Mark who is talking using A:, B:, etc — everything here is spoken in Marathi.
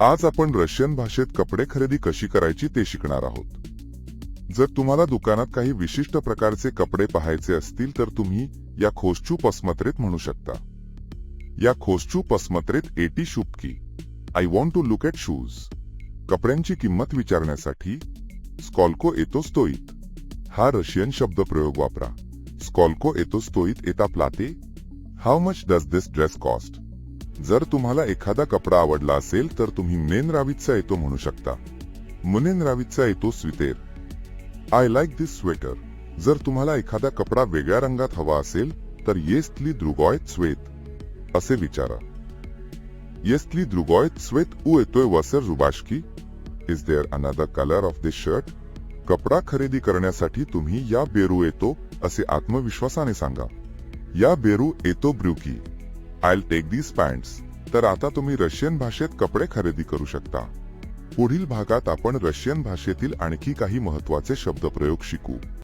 A: आज आपण रशियन भाषेत कपडे खरेदी कशी करायची ते शिकणार आहोत. जर तुम्हाला दुकानात काही विशिष्ट प्रकारचे कपडे पाहायचे असतील तर तुम्ही या खोसचू पसमत्रेत म्हणू शकता. या खोशचू पसमत्रेत एटी शुपकी. I want to look at shoes कपड्यांची किंमत विचारण्यासाठी स्कॉल्को एतो हा रशियन शब्दप्रयोग वापरा. स्कॉल्को येतोस्तोईत एता प्लाते. How much does this dress cost जर तुम्हाला एखादा कपडा आवडला असेल तर तुम्ही मेन रावीचा येतो म्हणू शकता. मुनेन रावीचा येतो स्वितेर आय लाईक दिस स्वेटर जर तुम्हाला एखादा कपडा वेगळ्या रंगात हवा असेल तर येस्तली द्रुगॉयत स्वेत. असे विचारा. येस्तली द्रुगॉयत स्वेत उ येतोय वसर रुबाशकी. Is there another colour of this shirt कपडा खरेदी करण्यासाठी तुम्ही या बेरू येतो असे आत्मविश्वासाने सांगा. या बेरू येतो ब्रुकी. आयल टेक दीज पॅन्ट्स तर आता तुम्ही रशियन भाषेत कपडे खरेदी करू शकता. पुढील भागात आपण रशियन भाषेतील आणखी काही महत्त्वाचे शब्दप्रयोग शिकू.